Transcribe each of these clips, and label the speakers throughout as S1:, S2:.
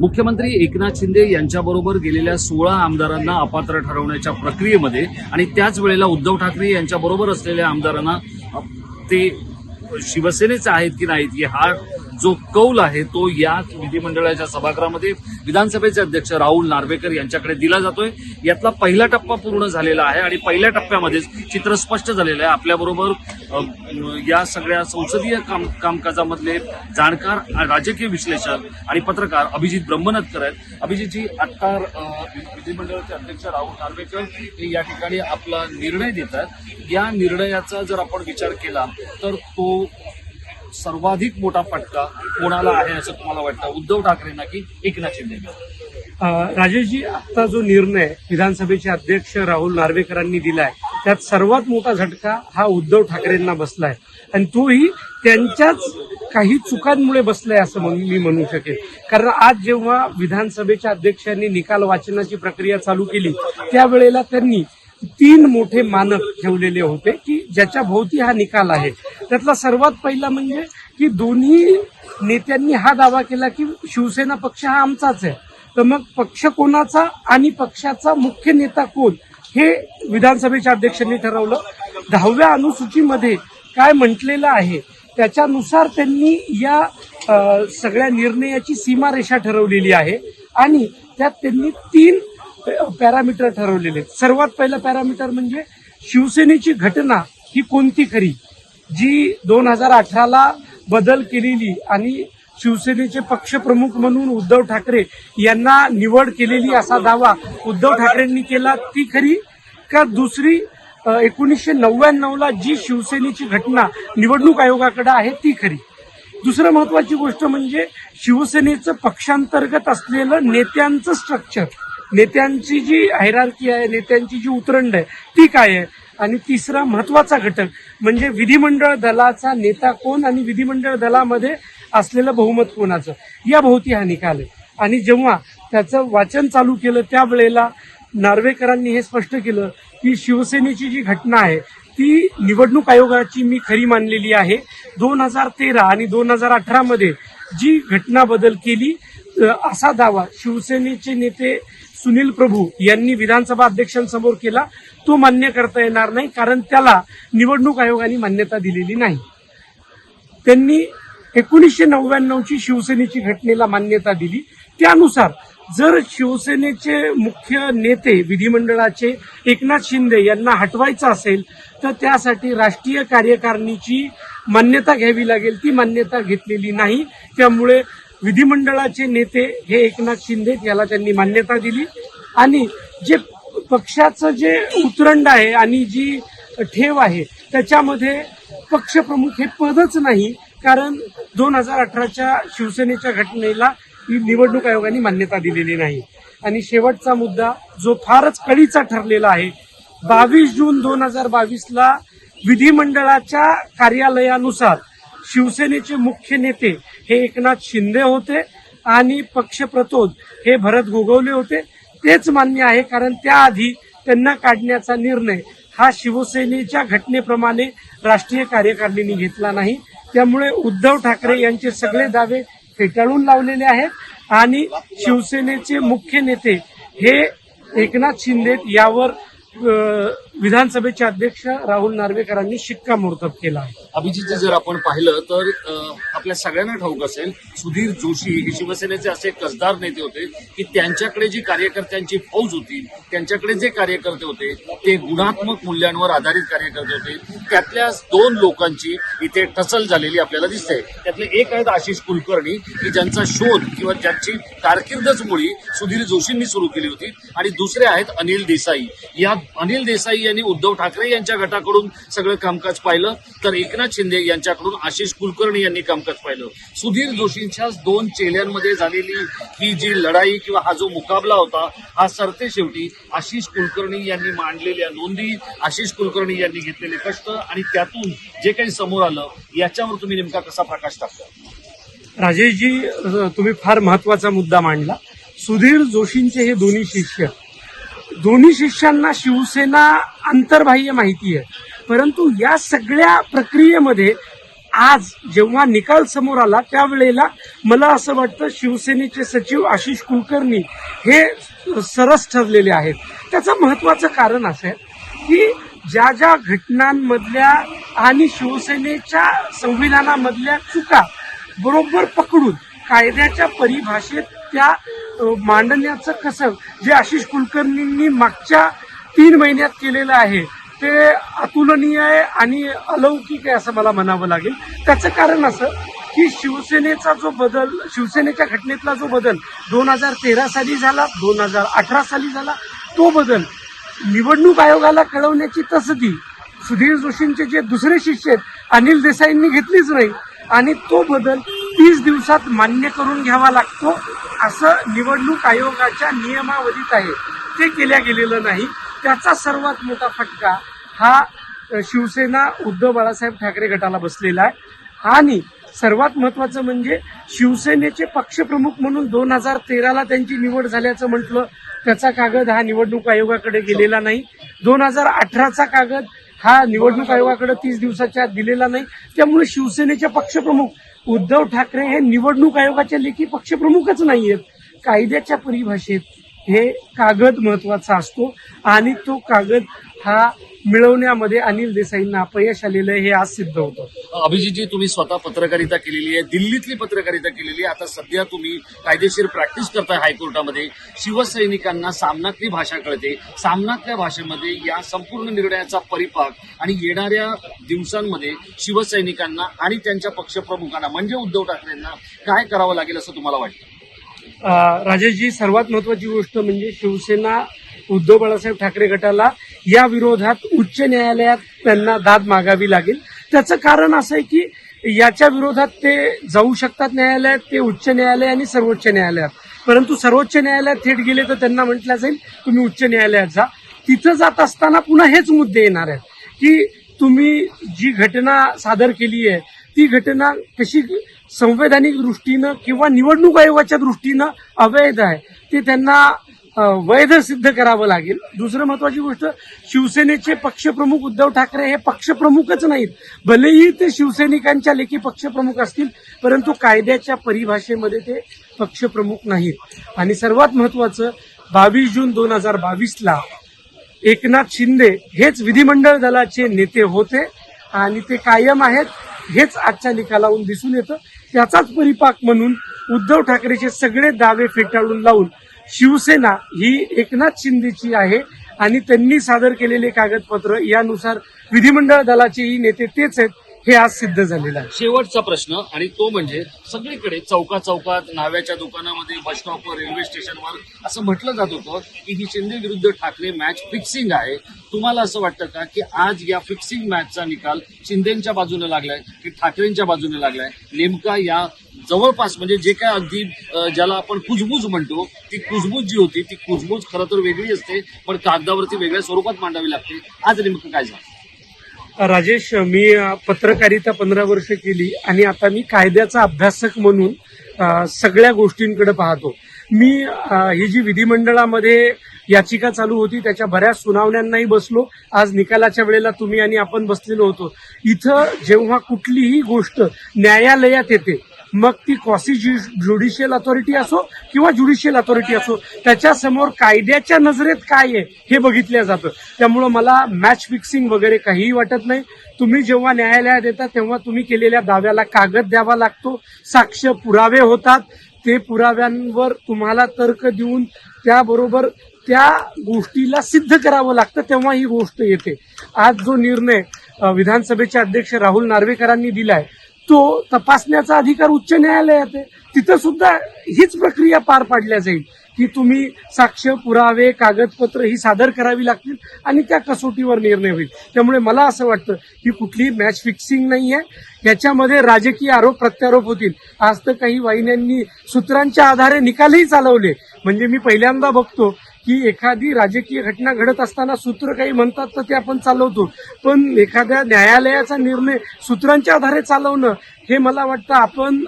S1: मुख्यमंत्री एकनाथ शिंदे यांच्याबरोबर गेलेल्या सोळा आमदारांना अपात्र ठरवण्याच्या प्रक्रियेमध्ये आणि त्याच वेळेला उद्धव ठाकरे यांच्याबरोबर असलेल्या आमदारांना ते शिवसेनेचे आहेत की नाहीत हे हा जो कौल आहे तो या विधिमंडळाच्या सभागृहामध्ये विधानसभेचे अध्यक्ष राहुल नार्वेकर यांच्याकडे दिला जातोय. यातला पहिला टप्पा पूर्ण झालेला आहे आणि पहिल्या टप्प्यामध्येच चित्र स्पष्ट झालेलं आहे. आपल्याबरोबर या सगळ्या संसदीय काम कामकाजामधले जाणकार राजकीय विश्लेषक आणि पत्रकार अभिजित ब्रह्मनतकर आहेत. अभिजितजी जी अ, विधिमंडळाचे अध्यक्ष राहुल नार्वेकर हे या ठिकाणी आपला निर्णय देतात या निर्णयाचा जर आपण विचार केला तर तो सर्वाधिक मोठा फटका कोणाला आहे असं तुम्हाला वाटतं? उद्धव ठाकरेंना की एकनाथ शिंदेना
S2: राजेशजी आता जो निर्णय विधानसभेचे अध्यक्ष राहुल नार्वेकरांनी दिलाय त्यात सर्वात मोठा झटका हा उद्धव ठाकरेंना बसलाय. आणि तोही त्यांच्याच काही चुकांमुळे बसलाय असं मी म्हणू शकेन. कारण आज जेव्हा विधानसभेच्या अध्यक्षांनी निकाल वाचनाची प्रक्रिया चालू केली त्यावेळेला त्यांनी तीन मोठे मानक ठेवलेले होते की ज्याच्या भोवती हा निकाल आहे. त्यातला सर्वात पहिला म्हणजे की दोन्ही नेत्यांनी हा दावा केला की शिवसेना पक्ष हा आमचाच आहे. तर मग पक्ष कोणाचा आणि पक्षाचा मुख्य नेता कोण हे विधानसभेच्या अध्यक्षांनी ठरवलं. दहाव्या अनुसूचीमध्ये काय म्हटलेलं आहे त्याच्यानुसार त्यांनी या सगळ्या निर्णयाची सीमारेषा ठरवलेली आहे आणि त्यात त्यांनी तीन पॅरामीटर ठरवलेले सर्वात पहिलं पॅरामीटर म्हणजे शिवसेनेची घटना ही कोणती खरी? जी दोन हजार अठराला बदल केलेली आणि शिवसेनेचे पक्षप्रमुख म्हणून उद्धव ठाकरे यांना निवड केलेली असा दावा उद्धव ठाकरेंनी केला ती खरी. का दुसरी एकोणीसशे नव्याण्णवला जी शिवसेनेची घटना निवडणूक आयोगाकडे आहे ती खरी. दुसरं महत्वाची गोष्ट म्हणजे शिवसेनेचं पक्षांतर्गत असलेलं नेत्यांचं स्ट्रक्चर नेत्यांची जी हैरारकी आहे नेत्यांची जी उतरंड आहे ती काय आहे? आणि तिसरा महत्त्वाचा घटक म्हणजे विधिमंडळ दलाचा नेता कोण आणि विधिमंडळ दलामध्ये असलेलं बहुमत कोणाचं? या भोवती हा निकाल आहे. आणि जेव्हा त्याचं वाचन चालू केलं त्यावेळेला नार्वेकरांनी हे स्पष्ट केलं की शिवसेनेची जी घटना आहे ती निवडणूक आयोगाची मी खरी मानलेली आहे. दोन हजार तेरा आणि दोन हजार अठरामध्ये जी घटना बदल केली असा दावा शिवसेनेचे नेते सुनील प्रभू यांनी विधानसभा अध्यक्षांसमोर केला. तो मान्य करता येणार नाही कारण त्याला निवडणूक आयोगाने मान्यता दिलेली नाही. त्यांनी एकोणीसशे नव्याण्णवची शिवसेनेची घटनेला मान्यता दिली. त्यानुसार जर शिवसेनेचे मुख्य नेते विधिमंडळाचे एकनाथ शिंदे यांना हटवायचं असेल तर त्यासाठी राष्ट्रीय कार्यकारिणीची मान्यता घ्यावी लागेल. ती मान्यता घेतलेली नाही. त्यामुळे विधिमंडळाचे नेते हे एकनाथ शिंदे याला त्यांनी मान्यता दिली. आणि जे पक्षाचं जे उतरंड आहे आणि जी ठेव आहे त्याच्यामध्ये पक्षप्रमुख हे पदच नाही कारण दोन हजार अठराच्या शिवसेनेच्या घटनेला निवडणूक आयोगाने मान्यता दिलेली नाही. आणि शेवटचा मुद्दा जो फारच कळीचा ठरलेला आहे बावीस जून दोन हजार बावीसला विधिमंडळाच्या कार्यालयानुसार शिवसेनेचे मुख्य नेते हे एकनाथ शिंदे होते आणि पक्षप्रतोद हे भरत गोगवले होते. तेच मान्य आहे कारण त्याआधी त्यांना काढण्याचा निर्णय हा शिवसेनेच्या घटनेप्रमाणे राष्ट्रीय कार्यकारिणीने घेतला नाही. त्यामुळे उद्धव ठाकरे यांचे सगळे दावे फेटाळून लावलेले आहेत आणि शिवसेनेचे मुख्य नेते हे एकनाथ शिंदे यावर विधानसभेचे अध्यक्ष राहुल नार्वेकरांनी शिक्कामोर्तब केला. आहे
S1: जर आपण पाहिलं तर आपल्या सगळ्यांना ठाऊक असेल सुधीर जोशी हे शिवसेनेचे असे कसदार नेते होते की त्यांच्याकडे जी कार्यकर्त्यांची फौज होती त्यांच्याकडे जे कार्यकर्ते होते ते गुणात्मक मूल्यांवर आधारित कार्यकर्ते होते. त्यातल्या दोन लोकांची इथे टसल झालेली आपल्याला दिसते. त्यातले एक आहेत आशिष कुलकर्णी की ज्यांचा शोध किंवा ज्यांची कारकिर्दच मुळी सुधीर जोशींनी सुरू केली होती. आणि दुसरे आहेत अनिल देसाई. या अनिल देसाई यांनी उद्धव ठाकरे यांच्या गटाकडून सगळं कामकाज पाहिलं. तर एकनाथ शिंदे यांच्याकडून आशिष कुलकर्णी यांनी कामकाज पाहिलं. सुधीर जोशींच्या दोन चेल्यांमध्ये झालेली ही जी लढाई किंवा हा जो मुकाबला होता हा सरते शेवटी आशिष कुलकर्णी यांनी मांडलेल्या नोंदी आशिष कुलकर्णी यांनी घेतलेले कष्ट आणि त्यातून जे काही समोर आलं याच्यावर तुम्ही नेमका कसा प्रकाश टाकता?
S2: राजेशजी तुम्ही फार महत्त्वाचा मुद्दा मांडला. सुधीर जोशींचे हे दोन्ही शिष्य दोन्ही शिष्यांना शिवसेना अंतर्बाह्य माहिती आहे. परंतु या सगळ्या प्रक्रियेमध्ये आज जेव्हा निकाल समोर आला त्यावेळेला मला असं वाटतं शिवसेनेचे सचिव आशिष कुलकर्णी हे सरस ठरलेले आहेत. त्याचं महत्वाचं कारण असं आहे की ज्या ज्या घटनांमधल्या आणि शिवसेनेच्या संविधानामधल्या चुका बरोबर पकडून कायद्याच्या परिभाषेत त्या मांडण्याचं कसं जे आशिष कुलकर्णींनी मागच्या तीन महिन्यात केलेलं आहे ते अतुलनीय आहे आणि अलौकिक आहे असं मला म्हणावं लागेल. त्याचं कारण असं की शिवसेनेचा जो बदल शिवसेनेच्या घटनेतला जो बदल दोन हजार तेरा साली झाला दोन हजार अठरा साली झाला तो बदल निवडणूक आयोगाला कळवण्याची तसदी सुधीर जोशींचे जे दुसरे शिष्य आहेत अनिल देसाईंनी घेतलीच नाही. आणि तो बदल तीस दिवसात मान्य करून घ्यावा लागतो. असं निवडणूक आयोगाच्या नियमावलीत आहे. ते केल्या गेलेलं नाही. त्याचा सर्वात मोठा फटका हा शिवसेना उद्धव बाळासाहेब ठाकरे गटाला बसलेला आहे. आणि सर्वात महत्वाचं म्हणजे शिवसेनेचे पक्षप्रमुख म्हणून दोन हजार तेराला त्यांची निवड झाल्याचं म्हटलं त्याचा कागद हा निवडणूक आयोगाकडे गेलेला नाही. दोन हजार अठराचा कागद हा निवडणूक आयोगाकडे तीस दिवसाच्या आत दिलेला नाही. त्यामुळे शिवसेनेचे पक्षप्रमुख उद्धव ठाकरे हे निवडणूक आयोगाच्या लेखी पक्षप्रमुखच नाही आहेत कायद्याच्या परिभाषेत हे कागद महत्त्वाचा असतो आणि तो कागद हा मिळवण्यामध्ये अनिल देसाईंना अपयश आलेलं हे आज सिद्ध होतं.
S1: अभिजितजी तुम्ही स्वतः पत्रकारिता केलेली आहे दिल्लीतली पत्रकारिता केलेली आहे. आता सध्या तुम्ही कायदेशीर प्रॅक्टिस करताय हायकोर्टामध्ये. शिवसैनिकांना सामनातली भाषा कळते. सामनातल्या भाषेमध्ये या संपूर्ण निर्णयाचा परिपाक आणि येणाऱ्या दिवसांमध्ये शिवसैनिकांना आणि त्यांच्या पक्षप्रमुखांना म्हणजे उद्धव ठाकरेंना काय करावं लागेल असं तुम्हाला वाटतं?
S2: राजेशजी सर्वात महत्वाची गोष्ट म्हणजे शिवसेना उद्धव बाळासाहेब ठाकरे गटाला या विरोधात उच्च न्यायालयात त्यांना दाद मागावी लागेल. त्याचं कारण असं आहे की याच्या विरोधात ते जाऊ शकतात न्यायालयात ते उच्च न्यायालय आणि सर्वोच्च न्यायालयात. परंतु सर्वोच्च न्यायालयात थेट गेले तर त्यांना म्हटलं जाईल तुम्ही उच्च न्यायालयात जा. तिथं जात असताना पुन्हा हेच मुद्दे येणार आहेत की तुम्ही जी घटना सादर केली आहे ती घटना कशी संवैधानिक दृष्टीनं किंवा निवडणूक आयोगाच्या दृष्टीनं अवैध आहे ते त्यांना वैध सिद्ध करावं लागेल. दुसरं महत्वाची गोष्ट शिवसेनेचे पक्षप्रमुख उद्धव ठाकरे हे पक्षप्रमुखच नाहीत. भलेही ते शिवसैनिकांच्या लेखी पक्षप्रमुख असतील परंतु कायद्याच्या परिभाषेमध्ये ते पक्षप्रमुख नाहीत. आणि सर्वात महत्वाचं बावीस जून दोन हजार बावीसला एकनाथ शिंदे हेच विधिमंडळ दलाचे नेते होते आणि ते कायम आहेत. हेच आजच्या निकालावरून दिसून येतं. त्याचाच परिपाक म्हणून उद्धव ठाकरेचे सगळे दावे फेटाळून लावून शिवसेना ही एकनाथ शिंदेची आहे आणि त्यांनी सादर केलेले कागदपत्र यानुसार विधिमंडळ दलाचेही नेते तेच आहेत. हे आज सिद्ध झालेलं आहे.
S1: शेवटचा प्रश्न आणि तो म्हणजे सगळीकडे चौका चौकात नाव्याच्या दुकानामध्ये बस स्टॉपवर रेल्वे स्टेशनवर असं म्हटलं जात होतं की ही शिंदे विरुद्ध ठाकरे मॅच फिक्सिंग आहे. तुम्हाला असं वाटतं का की आज या फिक्सिंग मॅचचा निकाल शिंदेच्या बाजूने लागलाय की ठाकरेंच्या बाजूने लागलाय? नेमका या जवळपास म्हणजे जे काय अगदी ज्याला आपण कुजबूज म्हणतो ती कुजबूज जी होती ती कुजबूज खरं तर वेगळी असते पण कागदावरती वेगळ्या स्वरूपात मांडावी लागते. आज नेमकं काय झालं?
S2: राजेश मी पत्रकारिता पंधरा वर्ष केली आणि आता मी कायद्याचा अभ्यासक म्हणून सगळ्या गोष्टींकडे पाहतो. मी ही जी विधिमंडळामध्ये याचिका चालू होती त्याच्या बऱ्याच सुनावण्यांनाही बसलो. आज निकालाच्या वेळेला तुम्ही आणि आपण बसलेलो होतो. इथं जेव्हा कुठलीही गोष्ट न्यायालयात येते मग ती कॉसी ज्युडिशियल अथॉरिटी असो किंवा ज्युडिशियल अथॉरिटी असो त्याच्यासमोर कायद्याच्या नजरेत काय आहे हे बघितलं जातं. त्यामुळं मला मॅच फिक्सिंग वगैरे काहीही वाटत नाही. तुम्ही जेव्हा न्यायालयात येता तेव्हा तुम्ही केलेल्या दाव्याला कागद द्यावा लागतो. साक्ष पुरावे होतात. ते पुराव्यांवर तुम्हाला तर्क देऊन त्याबरोबर त्या गोष्टीला सिद्ध करावं लागतं तेव्हा ही गोष्ट येते. आज जो निर्णय विधानसभेचे अध्यक्ष राहुल नार्वेकरांनी दिलाय तो तपासण्याचा अधिकार उच्च न्यायालयात आहे. तिथं सुद्धा हीच प्रक्रिया पार पाडल्या जाईल की तुम्ही साक्ष पुरावे कागदपत्र ही सादर करावी लागतील आणि त्या कसोटीवर निर्णय होईल. त्यामुळे मला असं वाटतं की कुठलीही मॅच फिक्सिंग नाही आहे. याच्यामध्ये राजकीय आरोप प्रत्यारोप होतील. आज तर काही वाहिन्यांनी सूत्रांच्या आधारे निकालही चालवले. म्हणजे मी पहिल्यांदा बघतो की एखादी राजकीय घटना घडत असताना सूत्र काही म्हणतात तर ते आपण चालवतो. पण एखाद्या न्यायालयाचा निर्णय सूत्रांच्या आधारे चालवणं हे मला वाटतं आपण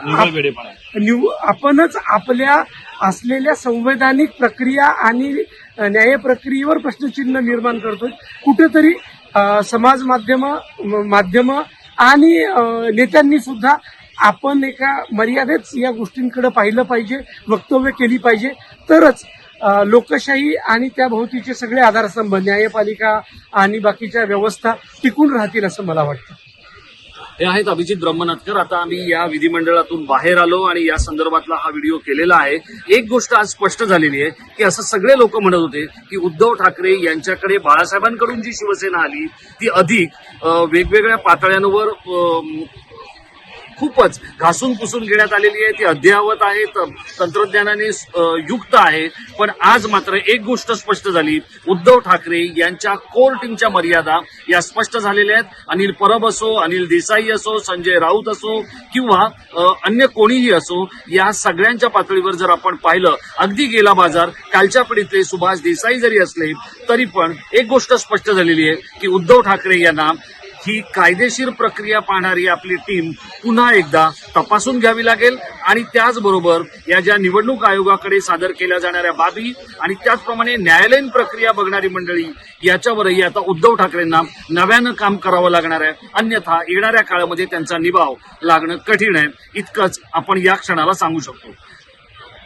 S2: आपणच आपल्या असलेल्या संवैधानिक प्रक्रिया आणि न्याय प्रक्रियेवर प्रश्नचिन्ह निर्माण करतोय. कुठेतरी समाज माध्यम माध्यम आणि नेत्यांनी सुद्धा आपण एका मर्यादेत या गोष्टींकडे पाहिलं पाहिजे वक्तव्य केली पाहिजे. तरच लोकशाही आणि त्या भोवतीचे सगळे आधारस्तंभ न्यायपालिका आणि बाकीच्या व्यवस्था टिकून राहतील असं मला वाटतं.
S1: हे आहेत अभिजित ब्रह्मनाथकर. आता आम्ही या विधिमंडळातून बाहेर आलो आणि या संदर्भातला हा व्हिडिओ केलेला आहे. एक गोष्ट आज स्पष्ट झालेली आहे की असं सगळे लोक म्हणत होते की उद्धव ठाकरे यांच्याकडे बाळासाहेबांकडून जी शिवसेना आली ती अधिक वेगवेगळ्या पातळ्यांवर खूपच घासून पुसून घेण्यात आलेली आहे. ती अद्ययावत आहे तंत्रज्ञानाने युक्त आहे. पण आज मात्र एक गोष्ट स्पष्ट झाली. उद्धव ठाकरे यांच्या कोर टीमच्या मर्यादा या स्पष्ट झालेल्या आहेत. अनिल परब असो अनिल देसाई असो संजय राऊत असो किंवा अन्य कोणीही असो या सगळ्यांच्या पातळीवर जर आपण पाहिलं अगदी गेला बाजार कालच्या पिढीतले सुभाष देसाई जरी असले तरी पण एक गोष्ट स्पष्ट झालेली आहे की उद्धव ठाकरे यांना ही कायदेशीर प्रक्रिया पाहणारी आपली टीम पुन्हा एकदा तपासून घ्यावी लागेल आणि त्याचबरोबर या ज्या निवडणूक आयोगाकडे सादर केल्या जाणाऱ्या बाबी आणि त्याचप्रमाणे न्यायालयीन प्रक्रिया बघणारी मंडळी याच्यावरही आता उद्धव ठाकरेंना नव्यानं काम करावं लागणार आहे. अन्यथा येणाऱ्या काळामध्ये त्यांचा निभाव लागणं कठीण आहे. इतकंच आपण या क्षणाला सांगू शकतो.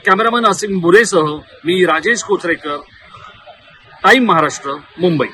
S1: कॅमेरामन असीम बुरेसह मी राजेश कोथरेकर टाईम महाराष्ट्र मुंबई.